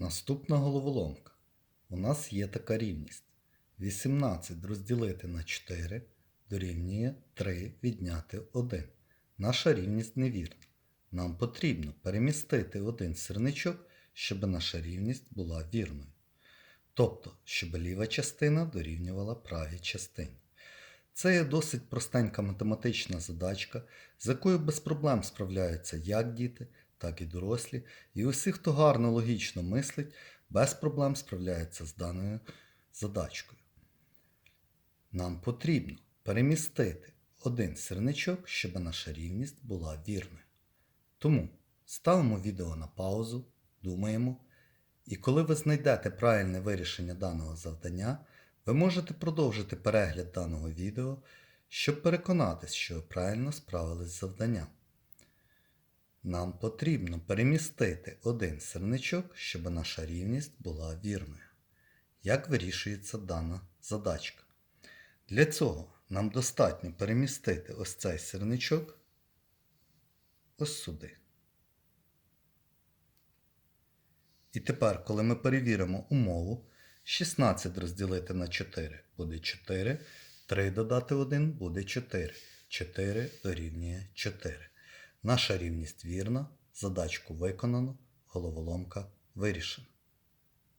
Наступна головоломка. У нас є така рівність. 18 розділити на 4 дорівнює 3 відняти 1. Наша рівність невірна. Нам потрібно перемістити один сірничок, щоб наша рівність була вірною. Тобто, щоб ліва частина дорівнювала правій частині. Це є досить простенька математична задачка, з якою без проблем справляються як діти, так і дорослі, і усі, хто гарно логічно мислить, без проблем справляються з даною задачкою. Нам потрібно перемістити один сірничок, щоб наша рівність була вірною. Тому ставимо відео на паузу, думаємо, і коли ви знайдете правильне вирішення даного завдання, ви можете продовжити перегляд даного відео, щоб переконатись, що ви правильно справились з завданням. Нам потрібно перемістити один сірничок, щоб наша рівність була вірною. Як вирішується дана задачка? Для цього нам достатньо перемістити ось цей сірничок ось сюди. І тепер, коли ми перевіримо умову, 16 розділити на 4 буде 4, 3 додати 1 буде 4. 4 дорівнює 4. Наша рівність вірна, задачку виконано, головоломка вирішена.